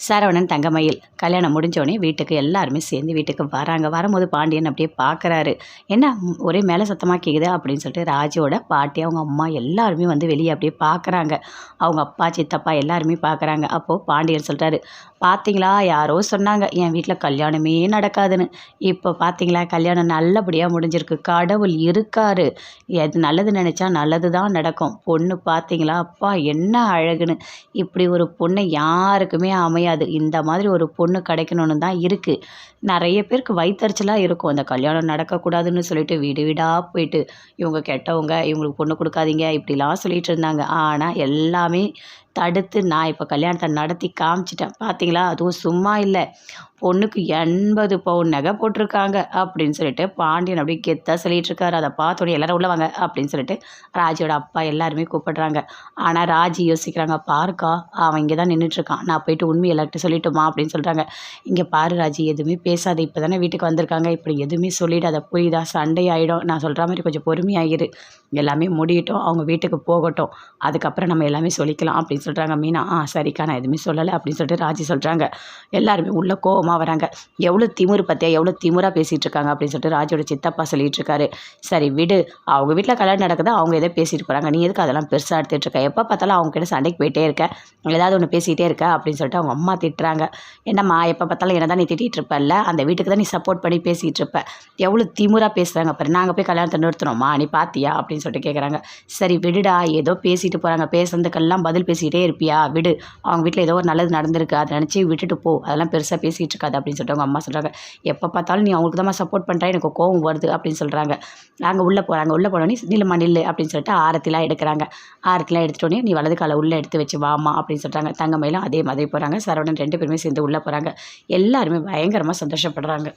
சரவணன் தங்கமயில். கல்யாணம் முடிஞ்சோடனே வீட்டுக்கு எல்லாருமே சேர்ந்து வீட்டுக்கு வராங்க. வரும்போது பாண்டியன் அப்படியே பார்க்குறாரு என்ன ஒரே மேலே சத்தமாக கேட்குது அப்படின்னு சொல்லிட்டு ராஜோட பாட்டி அவங்க அம்மா எல்லாருமே வந்து வெளியே அப்படியே பார்க்குறாங்க அவங்க அப்பா சித்தப்பா எல்லாருமே பார்க்குறாங்க அப்போது பாண்டியன் சொல்கிறாரு பார்த்தீங்களா யாரோ சொன்னாங்க என் வீட்டில் கல்யாணமே நடக்காதுன்னு. இப்போ பார்த்தீங்களா கல்யாணம் நல்லபடியாக முடிஞ்சிருக்கு. கடவுள் இருக்காரு. எது நல்லது நினச்சா நல்லது தான் நடக்கும். பொண்ணு பார்த்தீங்களா அப்பா என்ன அழகுன்னு. இப்படி ஒரு பொண்ணு யாருக்குமே கிடையாது. இந்த மாதிரி ஒரு பொண்ணு கிடைக்கணும்னு தான் இருக்குது நிறைய பேருக்கு வயிற்றுச்சலாக இருக்கும். அந்த கல்யாணம் நடக்கக்கூடாதுன்னு சொல்லிட்டு வீடு வீடாக போயிட்டு இவங்க கெட்டவங்க இவங்களுக்கு பொண்ணு கொடுக்காதீங்க இப்படிலாம் சொல்லிட்டு இருந்தாங்க. ஆனால் எல்லாமே தடுத்து நான் இப்போ கல்யாணத்தை நடத்தி காமிச்சிட்டேன். பார்த்தீங்களா அதுவும் சும்மா இல்லை. பொண்ணுக்கு எண்பது பவுன் நகை போட்டிருக்காங்க அப்படின்னு சொல்லிட்டு பாண்டியன் அப்படியே கெத்தாக சொல்லிட்டு இருக்காரு. அதை பார்த்தோடனே எல்லாரும் உள்ள வாங்க அப்படின்னு சொல்லிட்டு ராஜியோட அப்பா எல்லாருமே கூப்பிடுறாங்க. ஆனால் ராஜி யோசிக்கிறாங்க பாருக்கா அவன் இங்கே தான் நின்றுட்டுருக்கான் நான் போயிட்டு உண்மை எல்லார்கிட்ட சொல்லிட்டுமா? அப்படின்னு சொல்கிறாங்க இங்கே பாரு ராஜி எதுவுமே பேசாது. இப்போ தானே வீட்டுக்கு வந்திருக்காங்க. இப்படி எதுவுமே சொல்லிடாத. புரியுதா சண்டை ஆகிடும் நான் சொல்கிற மாதிரி கொஞ்சம் பொறுமையாகிரு எல்லாமே முடியட்டும். அவங்க வீட்டுக்கு போகட்டும். அதுக்கப்புறம் நம்ம எல்லாமே சொல்லிக்கலாம். அப்படின்னு சொல்கிறாங்க மீனா ஆ சரிக்கா நான் எதுவுமே சொல்லலை அப்படின்னு சொல்லிட்டு ராஜி சொல்கிறாங்க எல்லாருமே உள்ள கோவமாக வராங்க. எவ்வளோ திமுரு பார்த்தியா எவ்வளோ திமுறாக பேசிகிட்டு இருக்காங்க அப்படின்னு சொல்லிட்டு ராஜியோட சித்தப்பா சொல்லிட்டு இருக்காரு சரி விடு. அவங்க வீட்டில் கல்யாணம் நடக்குது அவங்க எதோ பேசிட்டு போகிறாங்க நீ எதுக்கு அதெல்லாம் பெருசாக எடுத்துகிட்டு இருக்க எப்போ பார்த்தாலும் அவங்க கிட்ட சண்டைக்கு போயிட்டே இருக்க. ஏதாவது ஒன்று பேசிகிட்டே இருக்க அப்படின்னு சொல்லிட்டு அவங்க அம்மா திட்டுறாங்க. என்னம்மா எப்போ பார்த்தாலும் என்ன தான் நீ திட்டிகிட்டு இருப்பல்ல? அந்த வீட்டுக்கு தான் நீ சப்போர்ட் பண்ணி பேசிகிட்டு இருப்ப. எவ்வளோ திமுறாக பேசுகிறாங்க பாரு. நாங்கள் போய் கல்யாணத்தை நிறுத்தணுமா? நீ பார்த்தியா அப்படின்னு சொல்லிட்டு கேட்குறாங்க சரி விடுடா. ஏதோ பேசிட்டு போகிறாங்க பேசுறதுக்கெல்லாம் பதில் பேசிக்கிட்டே இருப்பியா? விடு. அவங்க வீட்டில் ஏதோ ஒரு நல்லது நடந்திருக்கு. அதை நினச்சி விட்டுட்டு போ. அதெல்லாம் பெருசாக பேசிகிட்டு இருக்காது அப்படின்னு சொல்லிட்டு அவங்க அம்மா சொல்கிறாங்க எப்போ பார்த்தாலும் நீ அவங்களுக்கு தான் சப்போர்ட் பண்ணுறா எனக்கு கோவம் வருது அப்படின்னு சொல்கிறாங்க நாங்கள் உள்ளே போகிறாங்க உள்ளே போனோடனே நில்லுமா நில்லு அப்படின்னு சொல்லிட்டு ஆரத்திலாம் எடுக்கிறாங்க. ஆரத்திலாம் எடுத்துட்டோடனே நீ வலது காலை உள்ளே எடுத்து வச்சு வாமா அப்படின்னு சொல்கிறாங்க தங்கமையிலும் அதே மாதிரி போகிறாங்க சரவணன் ரெண்டு பேருமே சேர்ந்து உள்ளே போகிறாங்க எல்லாருமே பயங்கரமாக சந்தோஷப்படுறாங்க.